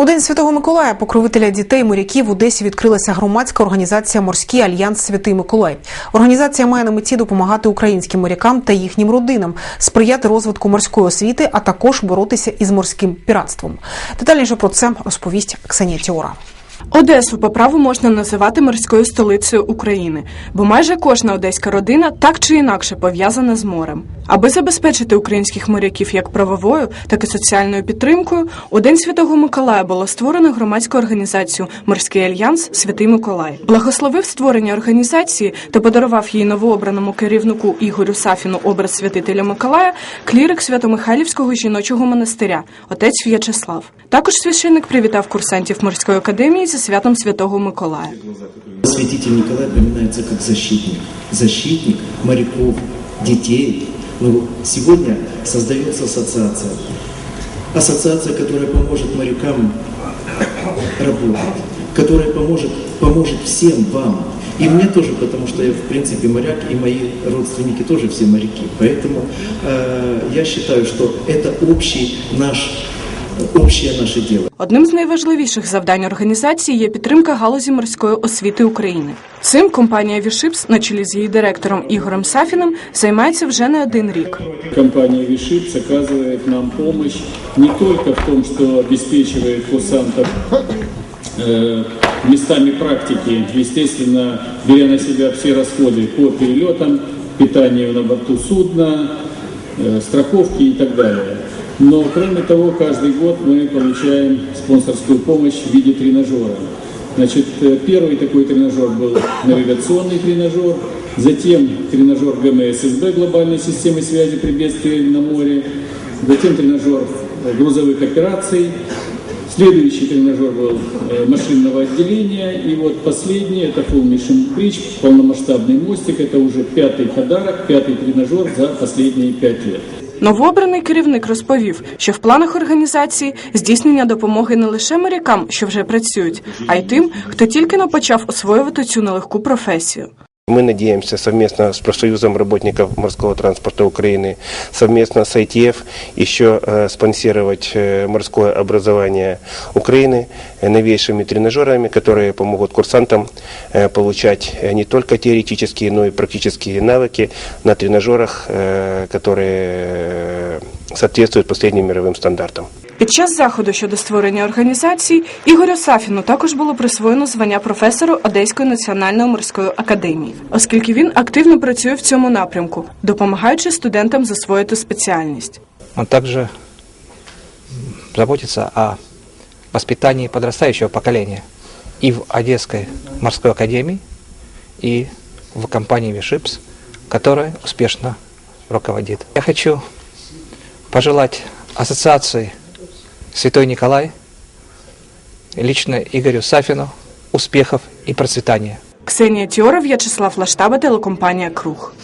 У день Святого Миколая, покровителя дітей моряків в Одесі відкрилася громадська організація Морський альянс Святий Миколай. Організація має на меті допомагати українським морякам та їхнім родинам, сприяти розвитку морської освіти, а також боротися із морським піратством. Детальніше про це розповість Ксенія Тіора. Одесу по праву можна називати морською столицею України, бо майже кожна одеська родина так чи інакше пов'язана з морем. Аби забезпечити українських моряків як правовою, так і соціальною підтримкою, у День Святого Миколая було створено громадську організацію Морський альянс Святий Миколай. Благословив створення організації та подарував їй новообраному керівнику Ігорю Сафіну образ святителя Миколая клірик Свято-Михайлівського жіночого монастиря, отець В'ячеслав. Також священник привітав курсантів морської академії зі святом Святого Миколая. Святитель Николай поминается как защитник. Защитник моряков, детей. Но сегодня создается ассоциация. Ассоциация, которая поможет морякам работать, которая поможет, поможет всем вам. И мне тоже, потому что я, в принципе, моряк, и мои родственники тоже все моряки. Поэтому э, я считаю, что это общий наш, общее наше дело. Одним з найважливіших завдань організації є підтримка галузі морської освіти України. Цим компанія Вішипс на чолі з її директором Ігорем Сафіним займається вже не один рік. Компания Вишипс оказывает нам помощь не только в том, что обеспечивает курсантов э, местами практики, естественно, беря на себя все расходы по перелетам, питанию на борту судна, э, страховки и так далее. Но, кроме того, каждый год мы получаем спонсорскую помощь в виде тренажера. Значит, э, первый такой тренажер был навигационный тренажер, затем тренажер ГМССБ глобальной системы связи при бедствии на море, затем тренажер э, грузовых операций, следующий тренажер был э, машинного отделения, и вот последний это Full Mission Bridge, полномасштабный мостик, это уже пятый подарок, пятый тренажер за последние пять лет. Новообраний керівник розповів, що в планах організації здійснення допомоги не лише морякам, що вже працюють, а й тим, хто тільки но почав освоювати цю нелегку професію. Мы надеемся совместно с профсоюзом работников морского транспорта Украины, совместно с ITF еще э, спонсировать э, морское образование Украины э, новейшими тренажерами, которые помогут курсантам э, получать э, не только теоретические, но и практические навыки на тренажерах, э, которые соответствуют последним мировым стандартам. Під час заходу щодо створення організації Ігорю Сафіну також було присвоєно звання професору Одеської національної морської академії, оскільки він активно працює в цьому напрямку, допомагаючи студентам засвоїти спеціальність. Он также заботится о воспитании подрастающего поколения и в Одесской морской академии, и в компании Вишипс, которая успешно руководит. Я хочу пожелать ассоциации Святой Николай, лично Игорю Сафину, успехов и процветания. Ксенія Тіора, В'ячеслав Лаштаба, телекомпанія Круг.